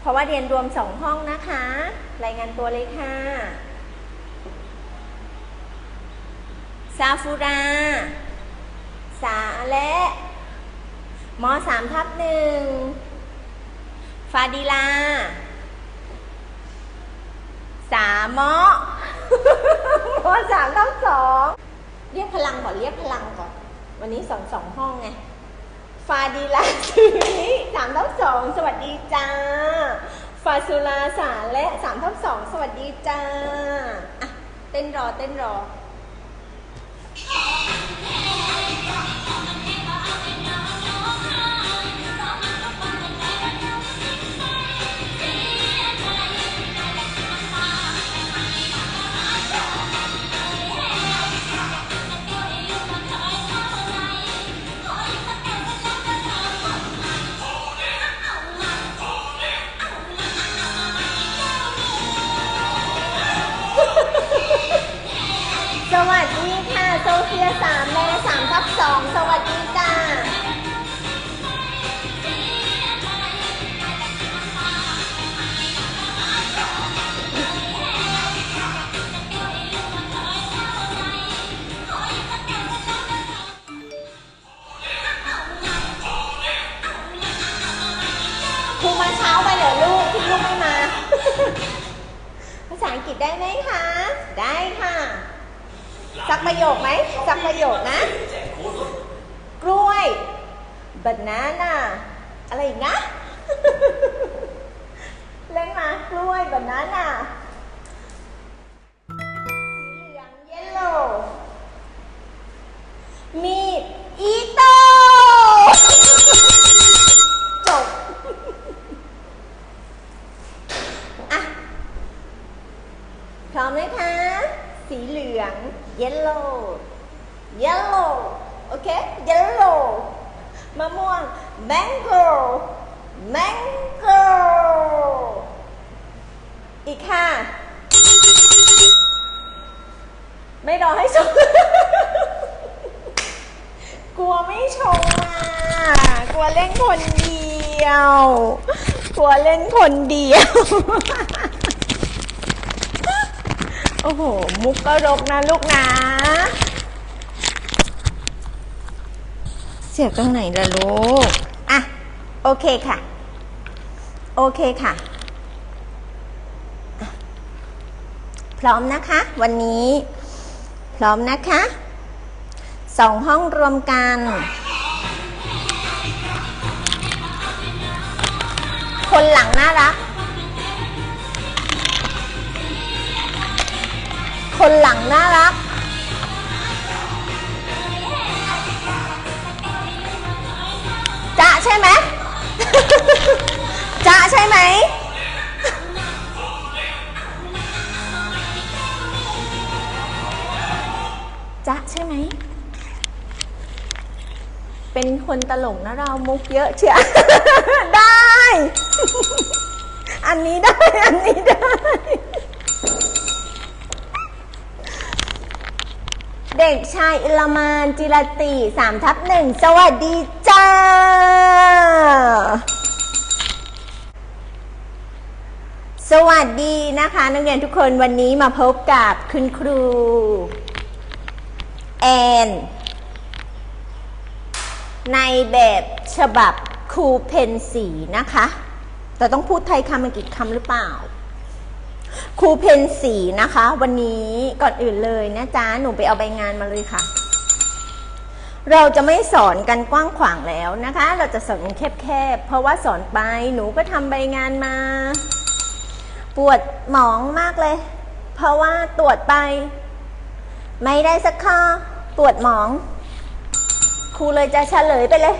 เพราะว่าเรียนรวมสองห้องนะคะ รายงานตัวเลยค่ะซาฟูรา สาและมสามทับหนึ่งฟาดิลา สามมอมสามทับสองเรียกพลังก่อน เรียกพลังก่อน วันนี้สองสองห้องไง ฟาดิลาซีสามทับสองสวัสดีจ้า ฟาซูลาสาและสามทับสองสวัสดีจ้า อะ เต้นรอเต้นรอ ษาอังกฤษได้ไหมคะ ได้ค่ะ สักประโยคไหม สักประโยคนะ กล้วย banana อะไรอีกนะ เล่นมากล้วย banana สีเหลือง yellow มีดอีโต้ จบ อะ พร้อมไหมคะ สีเหลือง yellow yellow โอเค yellow มะม่วง mango mango อีกค่ะ ไม่รอให้ชม กลัวไม่ชมอะ กลัวเล่นคนเดียว กลัวเล่นคนเดียว โอ้โห มุกก็รกนะลูกนะ เสียบตรงไหนล่ะลูก อะ โอเคค่ะ โอเคค่ะอะพร้อมนะคะ วันนี้ พร้อมนะคะสองห้องรวมกัน คนหลังน่ารัก คนหลังน่ารัก จะใช่ไหม จะใช่ไหม คนตลกนะเรามุกเยอะเชียได้ อันนี้ได้ อันนี้ได้ เด็กชายอิลมานจิรติสามทับหนึ่งสวัสดีจ้า สวัสดีนะคะ นักเรียนทุกคนวันนี้มาพบกับคุณครู แอน ในแบบฉบับครูเพนสีนะคะ แต่ต้องพูดไทยคำอังกฤษคำหรือเปล่า ครูเพนสีนะคะ วันนี้ก่อนอื่นเลยนะจ๊ะ หนูไปเอาใบงานมาเลยค่ะ เราจะไม่สอนกันกว้างขวางแล้วนะคะ เราจะสอนกันแคบๆ เพราะว่าสอนไปหนูก็ทำใบงานมา ปวดหมองมากเลย เพราะว่าตรวจไป ไม่ได้สักข้อปวดหมอง ครูเลยจะเฉลยไปเลย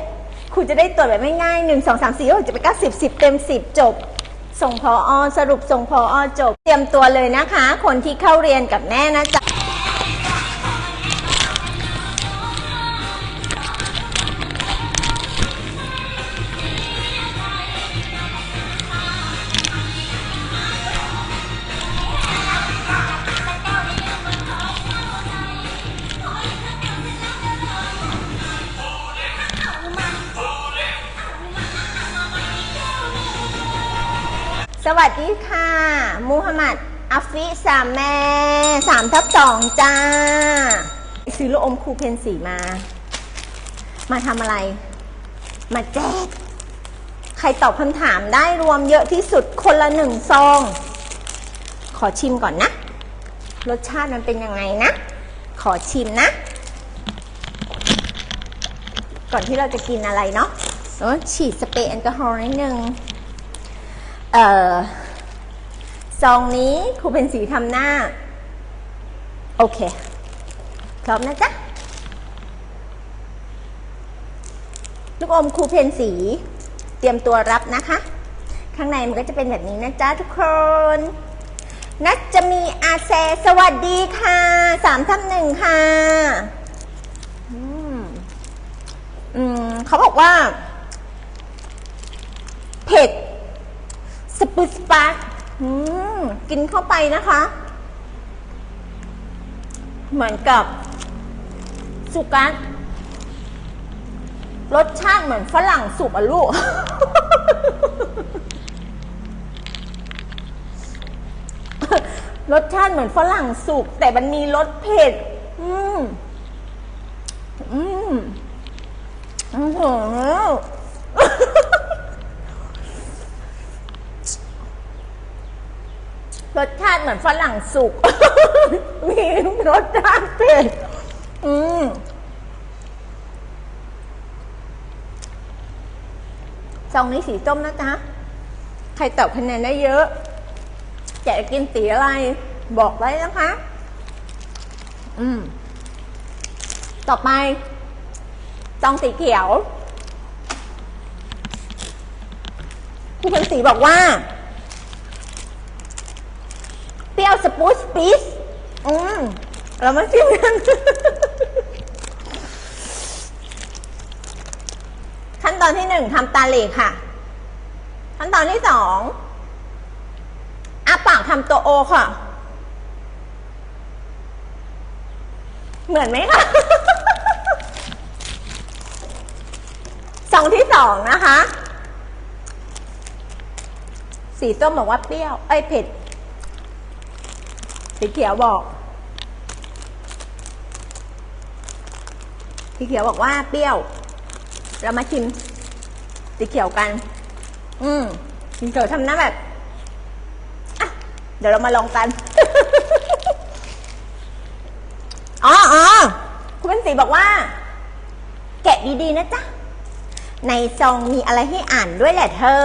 ครูจะได้ตรวจแบบไม่ง่ายหนึ่งสองสามสี่หกเจ็ดแปดเก้าสิบสิบเต็มสิบจบ ส่งพออสรุปส่งพออจบ เตรียมตัวเลยนะคะ คนที่เข้าเรียนกับแม่นะจ๊ะ วัสดีค่ะมูฮัมหมัดอัฟฟิสามแม่สามทับสองจ้า ซื้อลูกอมครูเพนสีมา มาทำอะไร มาแจกใครตอบคำถามได้รวมเยอะที่สุดคนละหนึ่งซอง ขอชิมก่อนนะ รสชาติมันเป็นยังไงนะ ขอชิมนะ ก่อนที่เราจะกินอะไรเนาะฉีดสเปรย์แอลกอฮอล์นิดนึง เออซองนี้ครูเป็นสีทำหน้า โอเคพร้อมนะจ๊ะลูกอมครูเพนสี เตรียมตัวรับนะคะ ข้างในมันก็จะเป็นแบบนี้นะจ๊ะทุกคน นัดจะมีอาเซสวัสดีค่ะสามทับหนึ่งค่ะอืมอืมเขาบอกว่า เผ็ด สปุสปักอืมกินเข้าไปนะคะ เหมือนกับสุกัสรสชาติเหมือนฝรั่งสุกอะลูก รสชาติเหมือนฝรั่งสุก แต่มันมีรสเผ็ด อืม อืมอ้โรสชาติเหมือนฝรั่งสุก มีรสชาติเผ็ดอืมซองนี้สีส้มนะจ๊ะ ใครตอบคะแนนได้เยอะอยากจะกินสีอะไร บอกไว้นะคะ อืม ต่อไปซองสีเขียวผู้คนสีบอกว่า รี้ยวสปูสปีสอืมเรามาชิมกันขั้นตอนที่หนึ่งทำตาเหลกค่ะ ขั้นตอนที่สองอาปากทำตัวโอค่ะ เหมือนไหมคะสองที่สองนะคะ สีส้มบอกว่าเปรี้ยว เอ้ยเผ็ด สีเขียวบอก สีเขียวบอกว่าเปรี้ยว เรามาชิม สีเขียวกัน อืมสีเขียวทำหน้าแบบอะเดี๋ยวเรามาลองกันอ๋ออ๋อคุณเป็นสีบอกว่า แกะดีๆนะจ๊ะ ในซองมีอะไรให้อ่านด้วยแหละเธอ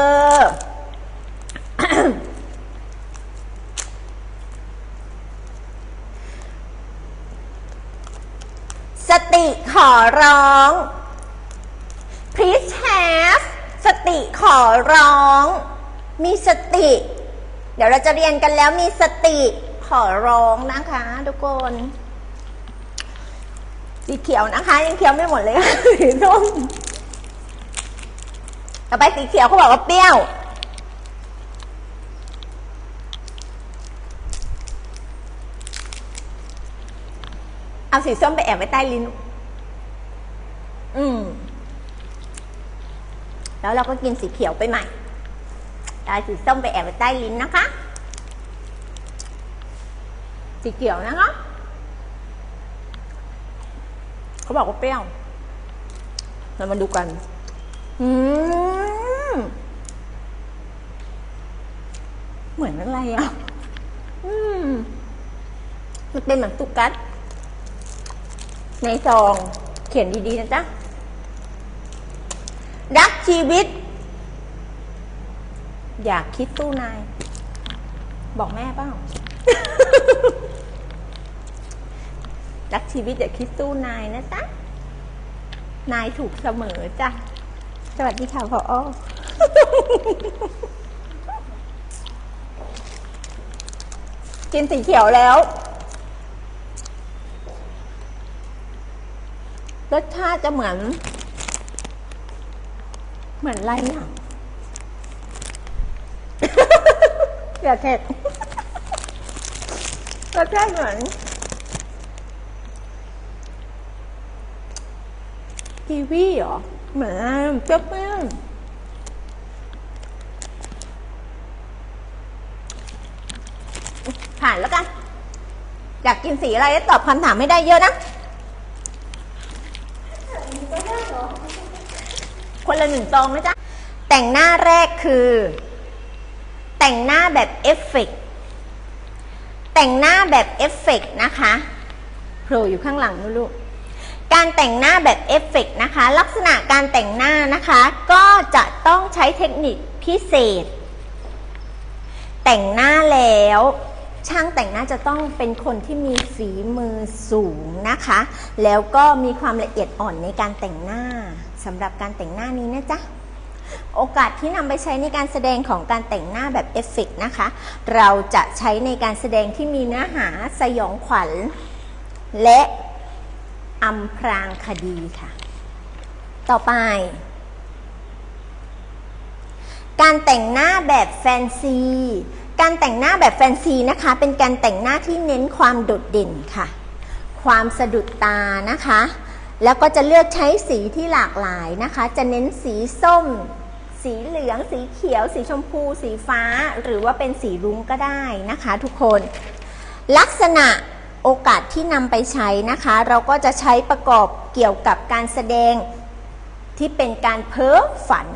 สติขอร้อง please have สติขอร้อง มีสติ เดี๋ยวเราจะเรียนกันแล้วมีสติขอร้องนะคะ ทุกคน สีเขียวนะคะ ยังเขียวไม่หมดเลยสีส้มต่อไปสีเขียวเขาบอกว่าเปรี้ยว เอาสีส้มไปแอบไว้ใต้ลิ้น อืม แล้วเราก็กินสีเขียวไปใหม่เอาสีส้มไปแอบไว้ใต้ลิ้นนะคะ สีเขียวนะคะ เขาบอกว่าเปรี้ยวเรามาดูกัน อืม เหมือนอะไรอะ อืม มันเป็นเหมือนตุกัส ในซองเขียนดีๆนะจ๊ะ รักชีวิต อยากคิดตู้นาย บอกแม่เปล่า รักชีวิตอย่าคิดตู้นายนะจ๊ะ นายถูกเสมอจ้ะ สวัสดีค่ะพออกินสีเขียวแล้ว รสชาติจะเหมือน เหมือนอะไรอะอย่าเท็ดรสชาติเหมือนกีวีเหรอเหมือนเปรี้ยวผ่านแล้วกัน อยากกินสีอะไรตอบคำถามไม่ได้เยอะนะ คน ละหนึ่งซองนะจ๊ะ แต่งหน้าแรกคือ แต่งหน้าแบบเอฟเฟกแต่งหน้าแบบเอฟเฟกนะคะโผล่อยู่ข้างหลังลูกการแต่งหน้าแบบเอฟเฟกนะคะ ลักษณะการแต่งหน้านะคะ ก็จะต้องใช้เทคนิคพิเศษ แต่งหน้าแล้ว ช่างแต่งหน้าจะต้องเป็นคนที่มีฝีมือสูงนะคะ แล้วก็มีความละเอียดอ่อนในการแต่งหน้า สำหรับการแต่งหน้านี้นะจ๊ะโอกาสที่นำไปใช้ในการแสดงของการแต่งหน้าแบบเอฟเฟกนะคะ เราจะใช้ในการแสดงที่มีเนื้อหาสยองขวัญ และอำพรางคดีค่ะ ต่อไป การแต่งหน้าแบบแฟนซี การแต่งหน้าแบบแฟนซีนะคะ เป็นการแต่งหน้าที่เน้นความโดดเด่นค่ะ ความสะดุดตานะคะ แล้วก็จะเลือกใช้สีที่หลากหลายนะคะ จะเน้นสีส้ม สีเหลือง สีเขียว สีชมพู สีฟ้า หรือว่าเป็นสีรุ้งก็ได้นะคะทุกคน ลักษณะโอกาสที่นำไปใช้นะคะ เราก็จะใช้ประกอบเกี่ยวกับการแสดงที่เป็นการเพ้อฝัน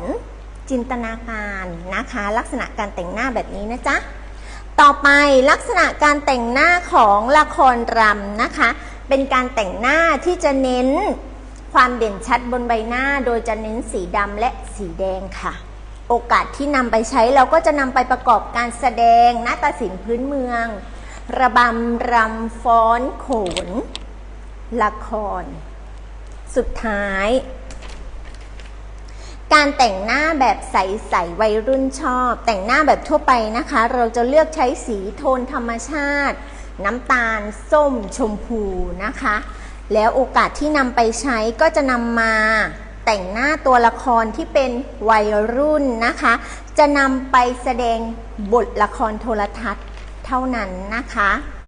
จินตนาการนะคะ ลักษณะการแต่งหน้าแบบนี้นะจ๊ะ ต่อไปลักษณะการแต่งหน้าของละครรำนะคะ เป็นการแต่งหน้าที่จะเน้นความเด่นชัดบนใบหน้า โดยจะเน้นสีดำและสีแดงค่ะ โอกาสที่นำไปใช้เราก็จะนำไปประกอบการแสดงนาฏศิลป์พื้นเมือง ระบำรำฟ้อนโขน ละคร สุดท้าย การแต่งหน้าแบบใสๆวัยรุ่นชอบ แต่งหน้าแบบทั่วไปนะคะ เราจะเลือกใช้สีโทนธรรมชาติ น้ำตาลส้มชมพูนะคะ แล้วโอกาสที่นำไปใช้ก็จะนำมาแต่งหน้าตัวละครที่เป็นวัยรุ่นนะคะ จะนำไปแสดงบทละครโทรทัศน์เท่านั้นนะคะ